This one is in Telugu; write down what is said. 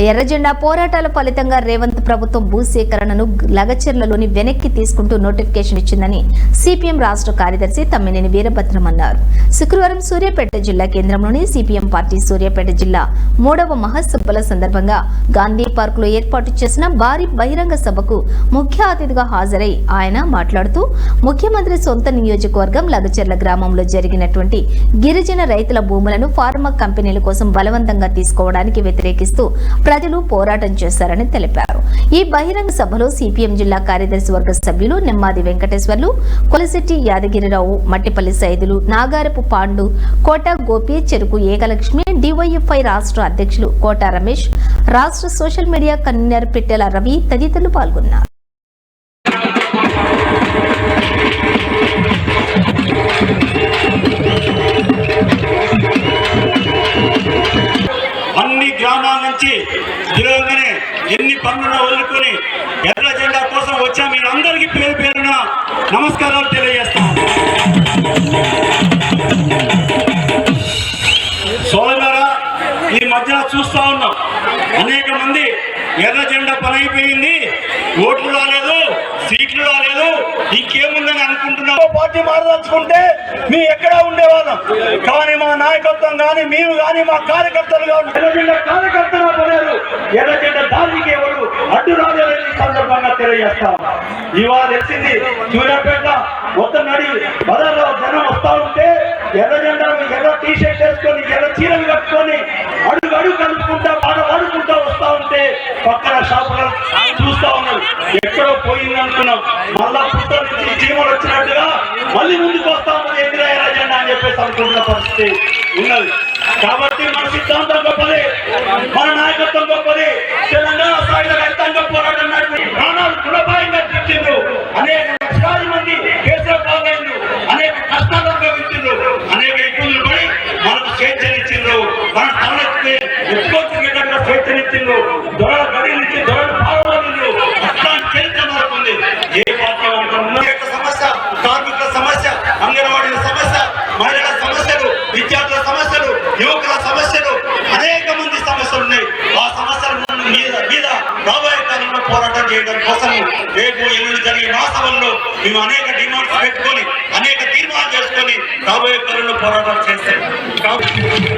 ఎర్రజెండా పోరాటాల ఫలితంగా రేవంత్ ప్రభుత్వం భూసేకరణను లగచర్లలోని వెనక్కి తీసుకుంటూ నోటిఫికేషన్ ఇచ్చిందని సిపిఎం రాష్ట్ర కార్యదర్శి తమ్మినేని వీరభద్రం అన్నారు. శుక్రవారం సూర్యాపేట జిల్లా కేంద్రంలోని సిపిఎం పార్టీ సూర్యాపేట జిల్లా మూడవ మహాసభల సందర్భంగా గాంధీ పార్క్లో ఏర్పాటు చేసిన భారీ బహిరంగ సభకు ముఖ్య అతిథిగా హాజరై ఆయన మాట్లాడుతూ ముఖ్యమంత్రి సొంత నియోజకవర్గం లగచర్ల గ్రామంలో జరిగినటువంటి గిరిజన రైతుల భూములను ఫార్మా కంపెనీల కోసం బలవంతంగా తీసుకోవడానికి వ్యతిరేకిస్తూ ప్రజలు పోరాటం చేశారని తెలిపారు. ఈ బహిరంగ సభలో సిపిఎం జిల్లా కార్యదర్శి వర్గ సభ్యులు నిమ్మాది వెంకటేశ్వర్లు కొలశెట్టి యాదగిరిరావు మట్టిపల్లి సైదులు నాగారపు పాండు కోట గోపి చెరుకు ఏకలక్ష్మి డివైఎఫ్ఐ రాష్ట్ర అధ్యక్షులు కోట రమేష్ రాష్ట్ర social media convener Pittela Ravi తదితరులు పాల్గొన్నారు. ఎర్ర జెండా కోసం వచ్చా మీరు అందరికీ పేరు పేరున నమస్కారాలు తెలియజేస్తాం. సోదరులారా ఈ మధ్యన చూస్తా ఉన్నాం. అనేక మంది ఎర్ర జెండా పని అయిపోయింది ఓట్లు రాలేదు సీట్లు రాలేదు ఇంకేముందని అనుకుంటున్నాం పార్టీ మారదలుచుకుంటే మీ ఎక్కడ ఉండేవాళ్ళం. కానీ మా నాయకత్వం కానీ మేము కానీ మా కార్యకర్తలు కానీ ఎర్ర జెండా కార్యకర్తలు పడారు. ఎర్ర జెండా దానికి సందర్భంగా చేస్తాం. ఇవాళ తెలిసింది సూర్యాపేట మొత్తం నడి బజార్లో జనం వస్తా ఉంటే ఎర్ర జెండా ఎర్ర టీ షర్ట్ వేసుకొని ఎర్ర చీరలు కట్టుకొని అడుగు అడుగు కలుపుకుంటా పాట పాడుకుంటా వస్తా ఉంటే పక్కన షాపులో చూస్తా ఉన్నారు. ఎక్కడో పోయింది అనుకున్నాం. మళ్ళా పుట్ట నుంచి చీమలు వచ్చినట్టుగా మళ్ళీ ముందుకు వస్తా ఉన్నది ఎదురా ఎర్ర జెండా అని చెప్పేసి అనుకుంటున్న పరిస్థితి ఉన్నది. కాబట్టి మన సిద్ధాంతం గొప్పది మన నాయకత్వం గొప్పది. తెలంగాణ స్థాయిలో రైతాంగ చేయడం కోసం రేపు ఎల్లుండి జరిగే మహాసభల్లో మేము అనేక డిమాండ్స్ పెట్టుకొని అనేక తీర్మానాలు చేసుకొని రాబోయే కాలంలో పోరాటం చేస్తాం.